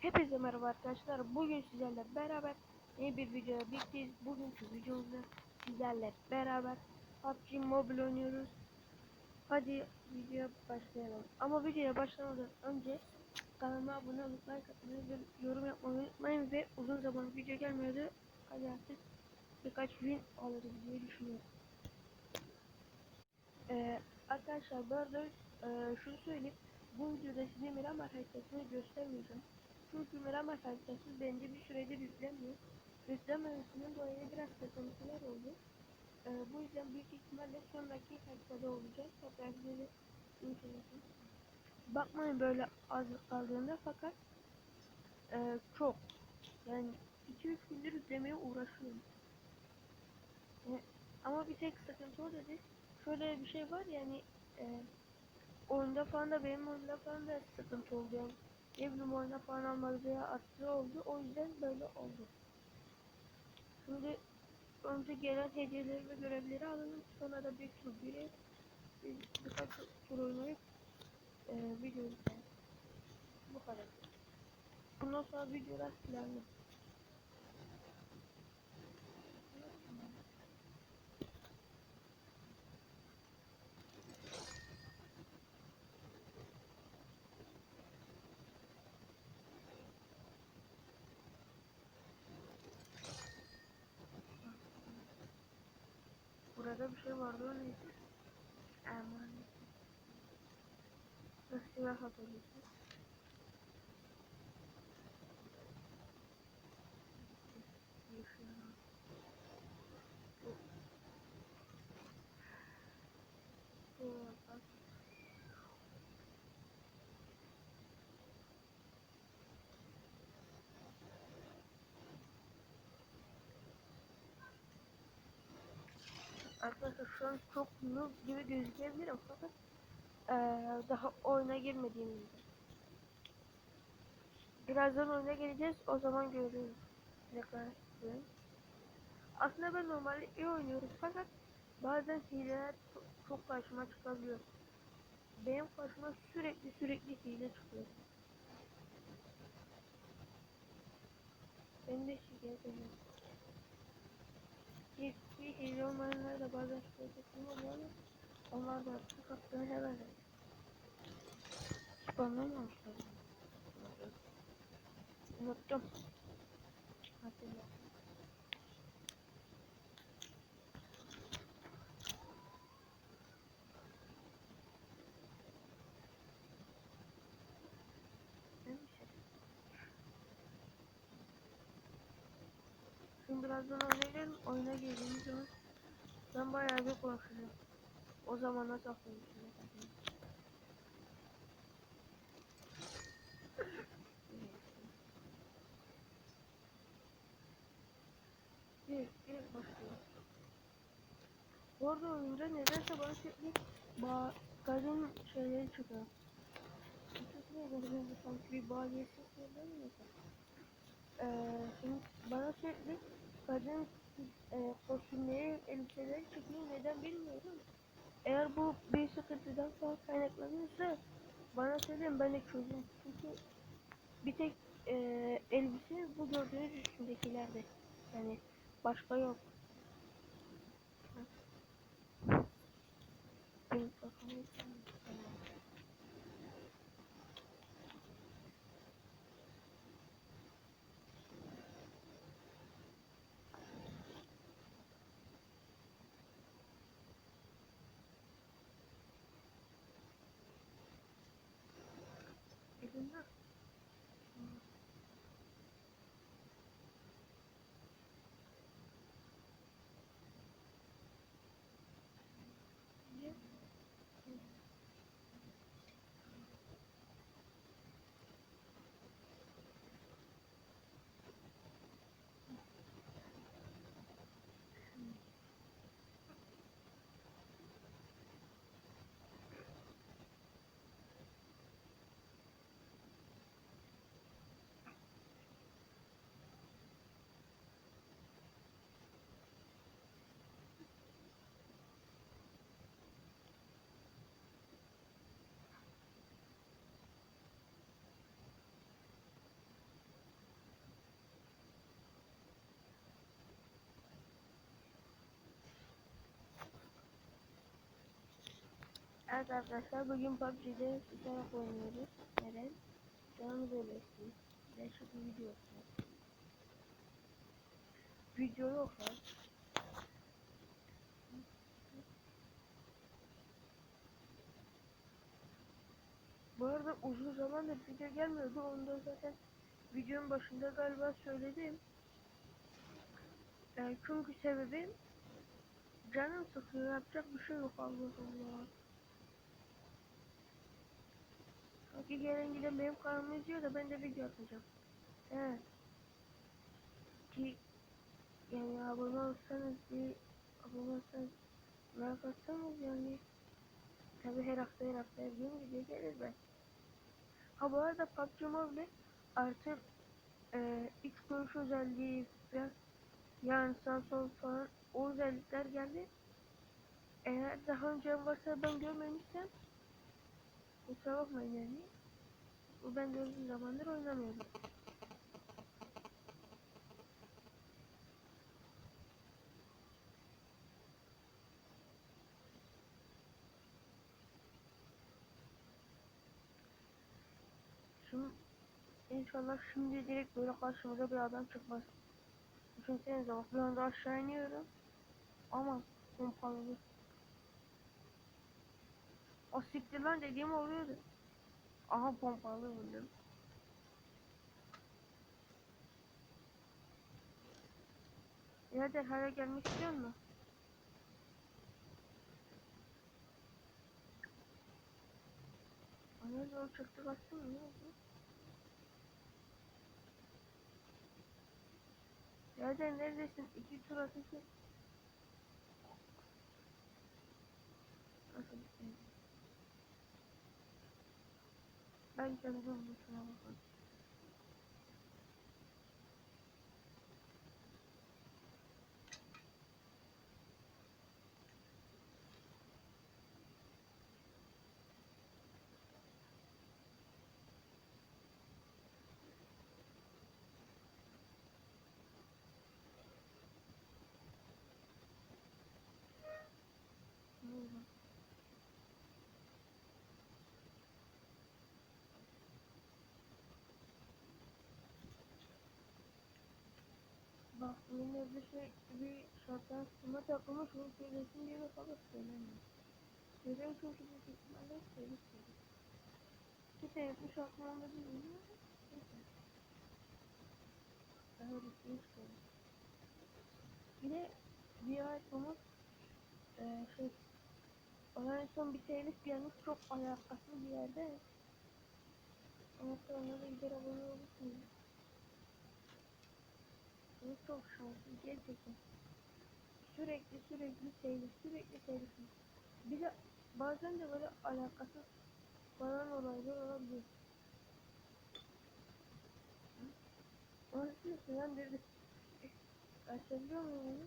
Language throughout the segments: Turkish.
Hepinize merhaba arkadaşlar. Bugün sizlerle beraber yeni bir videoya birlikteyiz. Bugünkü videomuzda sizlerle beraber PUBG Mobile oynuyoruz. Hadi videoya başlayalım. Ama videoya başlamadan önce kanalıma abone olup like atmayı ve yorum yapmayı unutmayın ve uzun zaman video gelmiyordu. Hadi artık birkaç win alırız diye düşünüyorum. Ee, arkadaşlar bu arada e, şunu söyleyeyim. Bu videoda size Miramar haritasını göstermeyeceğim. Çünkü Miramar haritası bence bir süredir yüklenmiyor. Yüklenmemesinden dolayı biraz sıkıntılar oldu. Ee, bu yüzden büyük ihtimalle sonraki haritada olacak. Tekrar size incelesin. Bakmayın böyle az kaldığında fakat e, çok. Yani 2-3 gündür yüklemeye uğraşıyorum. E, ama bir tek sıkıntı o dedi. Şöyle bir şey var yani e, oyunda falan da benim oyunda falan da sıkıntı oldu bileyim oyuna falan almadı veya attığı oldu. O yüzden böyle oldu. Şimdi önce gelen hediyeleri ve görevleri alalım. Sonra da bir tur biri bir, birkaç tur oynayıp e, video izleyelim. Bu kadar. Bundan sonra videolar planlı. Burada bir şey vardı o neydi? Şu an çok noob gibi gözükebilirim fakat eee, daha oyuna girmediğimizde. Birazdan oyuna geleceğiz o zaman görürüz. Aslında ben normalde iyi oynuyorum fakat bazen hileler çok karşıma çıkabiliyor. Benim karşıma sürekli sürekli hile çıkıyor. Ben de şikayet ediyorum. Bir hile olmayanlara da bazen şikayet ettiğim oluyor onlar da artık hakkını helal ediyor. Hiç anlamamışlar. Unuttum. Hatırladım. Birazdan oyuna girelim. Oyuna girdiğimiz zaman ben bayağı bir konuşacağım. O zaman nasıl aklımda Bir, bir başlıyor. Bu arada oyunda nedense bana sürekli bağ, kadın şeyleri çıkıyor. Sanki bir bağ geçsin mi? Ee, şimdi bana sürekli kadın e, kostümleri, elbiseleri çıkıyor. Neden bilmiyorum. Eğer bu bir sıkıntıdan falan kaynaklanıyorsa bana söyleyin ben de çözeyim. Çünkü bir tek e, elbise bu gördüğünüz üstündekilerde. Yani başka yok. Good luck. Evet arkadaşlar bugün PUBG'de tutarak oynuyoruz. Neden? Canımız öyle istiyor. Değişik bir video olsun. Video yok ya. Bu arada uzun zamandır video gelmiyordu. Onu da zaten videonun başında galiba söyledim. Ee, çünkü sebebi canım sıkıyor. Yapacak bir şey yok Allah Allah. Sanki gelen giden benim kanalımı izliyor da ben de video atacağım. Evet. Ki yani abone olsanız bir abone olsanız like atsanız yani tabi her hafta her hafta her gün video gelir ben. Ha bu arada PUBG Mobile artık e, iç görüş özelliği biraz yani sağ sol falan o özellikler geldi. Eğer daha önce varsa ben görmemişsem kusura bakmayın yani. Bu ben de uzun zamandır oynamıyorum. Şimdi inşallah şimdi direkt böyle karşımıza bir adam çıkmaz. Düşünsenize bak bir anda aşağı iniyorum. Ama pompalı. O siktir lan dediğim oluyordu. Aha pompalı buldum. Birader hala gelmek istiyor musun? Ana yol çıktı mı? Ne oldu? Birader neredesin? İki tur atışın. Nasıl bir şey? Ben kendim buluşuna bakın. Ne oldu? Bak yine bir şey bir şarttan sıma takılmış bunu söylesin diye de falan söylemiyor. Neden çünkü büyük ihtimalle söylüyor. Bir de aklımda değil mi? Neyse. Daha bir şey istiyorum. Bir de bir ay sonra eee şey ona son bir telif gelmiş çok alakasız bir yerde. Ama sonra da gider abone olursunuz. Bu çok şanslı gerçekten. Sürekli sürekli telif sürekli telif. Bir de bazen de böyle alakasız falan olaylar olabiliyor. Onu mesela dedi. Açabiliyor muyum onu?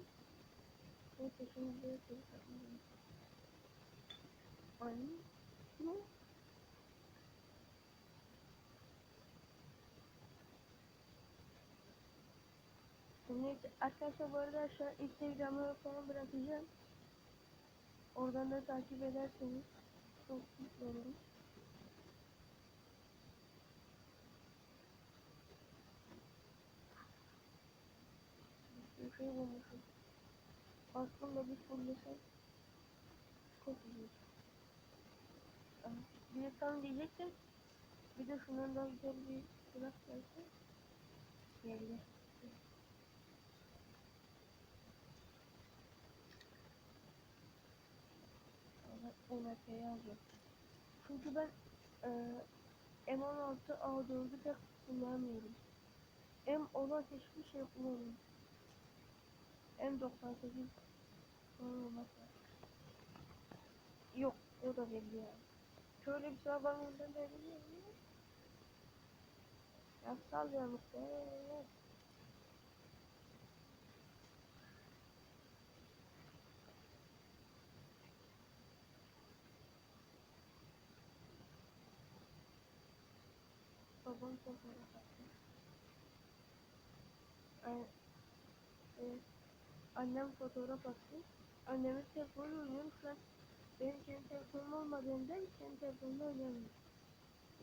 Neyse şimdi böyle atmayacağım. Anne. Ne? Neyse arkadaşlar bu arada aşağı Instagram'ı falan bırakacağım. Oradan da takip ederseniz çok mutlu olurum. Bir şey bulmuşum. Aslında bir fullesem çok iyi. Bir de tam diyecektim. Bir de şundan daha güzel bir silah gelse. Geldi. MF'yi alacağım. Çünkü ben e, M16 A4'ü pek kullanmıyorum. M olan hiçbir şey kullanmıyorum. M98 kullanmamak Yok o da belli yani. Şöyle bir sıra bana ondan belli mi? Ya sal ya Mustafa. Babam fotoğraf attı. Ee, e, annem fotoğraf attı. Annemin telefonu oynuyorum şu an Benim kendi telefonum olmadığında kendi telefonumda.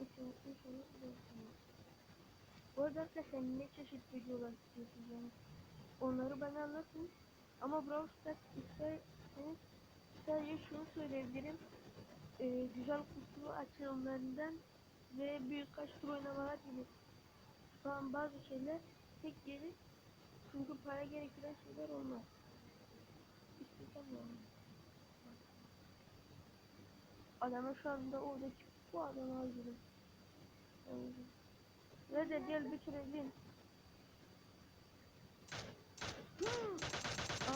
İnşallah, inşallah güzel olur. Bu arada arkadaşlar ne çeşit videolar istiyorsunuz. Onları bana anlatın. Ama Brawl Stars isterseniz sadece şunu söyleyebilirim. Ee, güzel kutu açılımlarından ve birkaç tur oynamalar gibi falan bazı şeyler tek gelir. Çünkü para gerektiren şeyler olmaz. İstesem de. Adamın şu anda oradaki bu adamı. Öldürün. Ve de gel bitirelim. Hmm.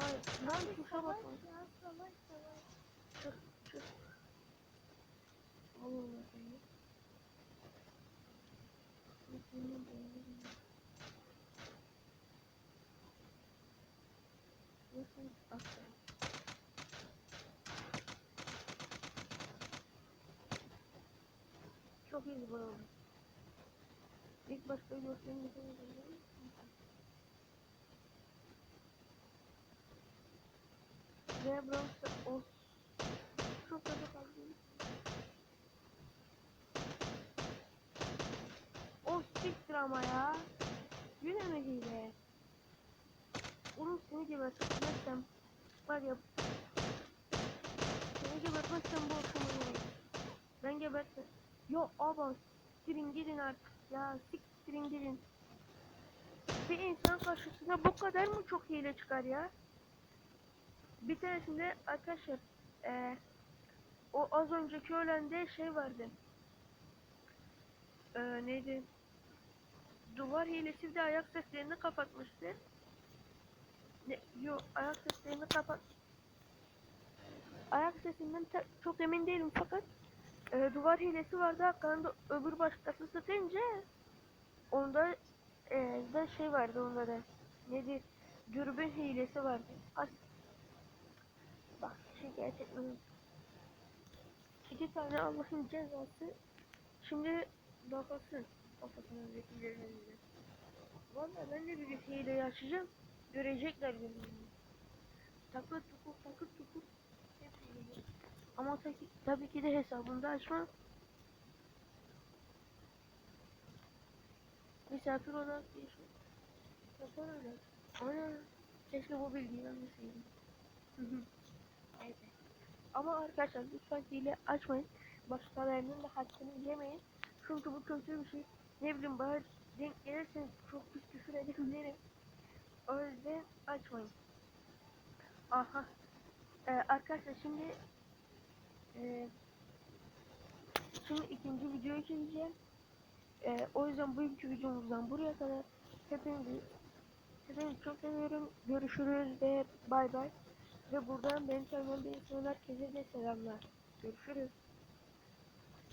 Ay, lan tuşa bakma. Ya savaş savaş. Çık, çık. Allah Allah seni. Bakayım, bakayım. Nasıl attı? Çok iyi bu arada. İlk başta göstereyim bir şey yapayım. Ve Bronx'ta o çok kötü kaldım. O siktir ama ya. Yine mi hile? Oğlum seni gebertmezsem var ya seni gebertmezsem bu akşam oynarım. Ben gebertmem. Yo aba siktirin gidin artık ya siktirin gidin. Bir insan karşısında bu kadar mı çok hile çıkar ya? Bir tanesinde arkadaşlar eee o az önceki ölende şey vardı. Eee neydi? Duvar hilesi de ayak seslerini kapatmıştı. Ne, yo ayak seslerini kapat. Ayak sesinden çok emin değilim fakat eee, duvar hilesi vardı hakkında öbür başkası satınca onda eee da şey vardı onda da neydi? Dürbün hilesi vardı. As Bak şey gerçekten iki tane Allah'ın cezası şimdi bakasın kafasına vekillerin Valla ben de bir hile açacağım. Görecekler beni. Takır tukur takır tukur. Hepsi hile. Ama tabii, tabii ki de hesabında açma. Misafir olarak yaşıyor. Yapar öyle. Ana. Keşke bu bilgiyi vermeseydim. Neyse. Ama arkadaşlar lütfen hile açmayın. Başkalarının da hakkını yemeyin. Çünkü bu kötü bir şey. Ne bileyim bana denk gelirseniz çok pis küfür edebilirim. O yüzden açmayın. Aha. Ee, arkadaşlar şimdi e, şimdi ikinci videoyu çekeceğim. Ee, o yüzden bugünkü videomuzdan buraya kadar hepinizi hepinizi çok seviyorum. Görüşürüz ve bay bay. Ve buradan beni tanıyan bir insanlar herkese de selamlar. Görüşürüz.